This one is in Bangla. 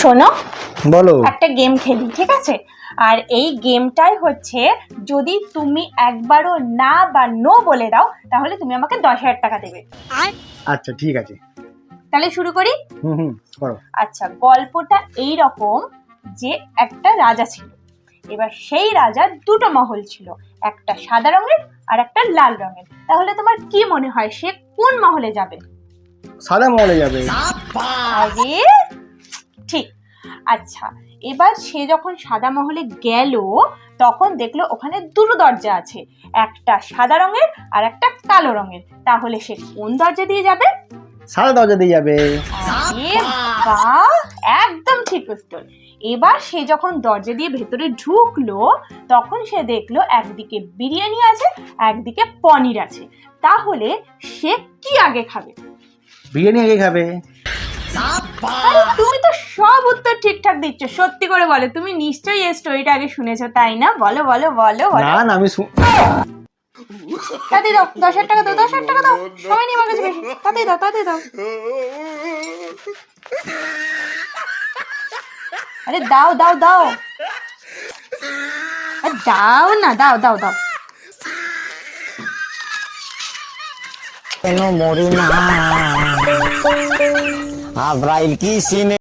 শোনো বলো। একটা গেম খেলি ঠিক আছে? আর এই গেমটাই হচ্ছে যদি তুমি একবারও না বা নো বলে দাও তাহলে তুমি আমাকে দশ হাজার টাকা দেবে। আচ্ছা ঠিক আছে। তাহলে শুরু করি? হুম হুম করো। আচ্ছা গল্পটা এই রকম যে একটা রাজা ছিল। এবার সেই রাজার দুটো মহল ছিল একটা সাদা রঙের আর একটা লাল রঙের। তাহলে তোমার কি মনে হয় সে কোন মহলে যাবে? সাদা মহলে যাবে। আরে ঠিক। আচ্ছা এবার সে যখন সাদা মহলে গেল তখন দেখল ওখানে দুটো দরজা আছে একটা সাদা রঙের আর একটা কালো রঙের। তাহলে সে কোন দরজা দিয়ে যাবে? সাদা দরজা দিয়ে যাবে। একদম ঠিক উত্তর। এবার সে যখন দরজা দিয়ে ভেতরে ঢুকলো তখন সে দেখল একদিকে বিরিয়ানি আছে একদিকে পনির আছে। তাহলে সে কি আগে খাবে? বিরিয়ানি আগে খাবে। তো সব উত্তর ঠিকঠাক দিচ্ছ সত্যি করে বলো তুমি নিশ্চয়ই এই স্টোরিটা আগে শুনেছো তাই না? বলো বলো বলো বলো। না না আমি শু- তাড়াতাড়ি দাও দশ হাজার টাকা দাও দশ হাজার টাকা দাও সময় নেই আমার কাছে বেশি তাড়াতাড়ি দাও তাড়াতাড়ি দাও। আরে দাও দাও দাও। আরে দাও না দাও দাও দাও। কেন মরি না? আব্রাইল কি সিনে